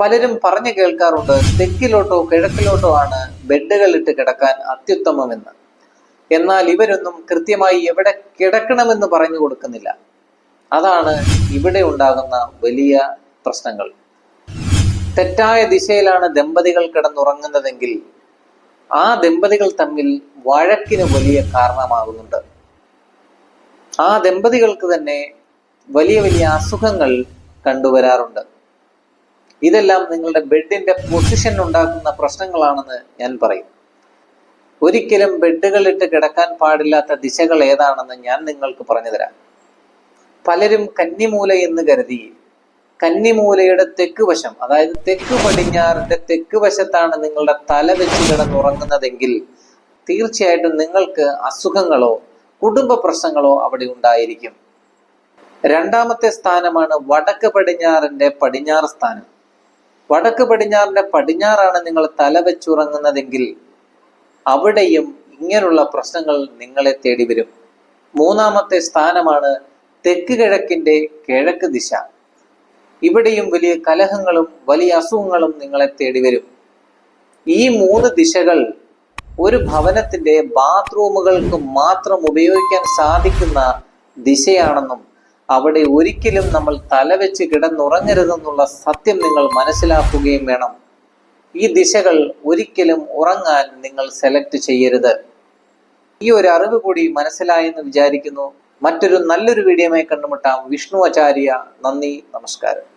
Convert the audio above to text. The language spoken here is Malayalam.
പലരും പറഞ്ഞു കേൾക്കാറുണ്ട് തെക്കിലോട്ടോ കിഴക്കിലോട്ടോ ആണ് ബെഡുകൾ ഇട്ട് കിടക്കാൻ അത്യുത്തമമെന്ന്. എന്നാൽ ഇവരൊന്നും കൃത്യമായി എവിടെ കിടക്കണമെന്ന് പറഞ്ഞു കൊടുക്കുന്നില്ല. അതാണ് ഇവിടെ ഉണ്ടാകുന്ന വലിയ പ്രശ്നങ്ങൾ. തെറ്റായ ദിശയിലാണ് ദമ്പതികൾ കിടന്നുറങ്ങുന്നതെങ്കിൽ ആ ദമ്പതികൾ തമ്മിൽ വഴക്കിന് വലിയ കാരണമാകുന്നുണ്ട്. ആ ദമ്പതികൾക്ക് തന്നെ വലിയ വലിയ അസുഖങ്ങൾ കണ്ടുവരാറുണ്ട്. ഇതെല്ലാം നിങ്ങളുടെ ബെഡിന്റെ പൊസിഷൻ ഉണ്ടാക്കുന്ന പ്രശ്നങ്ങളാണെന്ന് ഞാൻ പറയും. ഒരിക്കലും ബെഡുകളിട്ട് കിടക്കാൻ പാടില്ലാത്ത ദിശകൾ ഏതാണെന്ന് ഞാൻ നിങ്ങൾക്ക് പറഞ്ഞു തരാം. പലരും കന്നിമൂല എന്ന് കരുതി കന്നിമൂലയുടെ തെക്ക് വശം അതായത് തെക്ക് പടിഞ്ഞാറിന്റെ തെക്ക് വശത്താണ് നിങ്ങളുടെ തല വെച്ച് കിടന്നുറങ്ങുന്നതെങ്കിൽ തീർച്ചയായിട്ടും നിങ്ങൾക്ക് അസുഖങ്ങളോ കുടുംബ പ്രശ്നങ്ങളോ അവിടെ ഉണ്ടായിരിക്കും. രണ്ടാമത്തെ സ്ഥാനമാണ് വടക്ക് പടിഞ്ഞാറിന്റെ പടിഞ്ഞാറ് സ്ഥാനം. വടക്ക് പടിഞ്ഞാറിന്റെ പടിഞ്ഞാറാണ് നിങ്ങൾ തല വെച്ചുറങ്ങുന്നതെങ്കിൽ അവിടെയും ഇങ്ങനെയുള്ള പ്രശ്നങ്ങൾ നിങ്ങളെ തേടി വരും. മൂന്നാമത്തെ സ്ഥാനമാണ് തെക്ക് കിഴക്കിന്റെ കിഴക്ക് ദിശ. ഇവിടെയും വലിയ കലഹങ്ങളും വലിയ അസുഖങ്ങളും നിങ്ങളെ തേടി വരും. ഈ മൂന്ന് ദിശകൾ ഒരു ഭവനത്തിന്റെ ബാത്റൂമുകൾക്ക് മാത്രം ഉപയോഗിക്കാൻ സാധിക്കുന്ന ദിശയാണെന്നും അവിടെ ഒരിക്കലും നമ്മൾ തലവെച്ച് കിടന്നുറങ്ങരുതെന്നുള്ള സത്യം നിങ്ങൾ മനസ്സിലാക്കുകയും വേണം. ഈ ദിശകൾ ഒരിക്കലും ഉറങ്ങാൻ നിങ്ങൾ സെലക്ട് ചെയ്യരുത്. ഈ ഒരു അറിവ് കൂടി മനസ്സിലായെന്ന് വിചാരിക്കുന്നു. മറ്റൊരു നല്ലൊരു വീഡിയോമായി കണ്ടുമുട്ടാം. വിഷ്ണു ആചാര്യ നന്ദി നമസ്കാരം.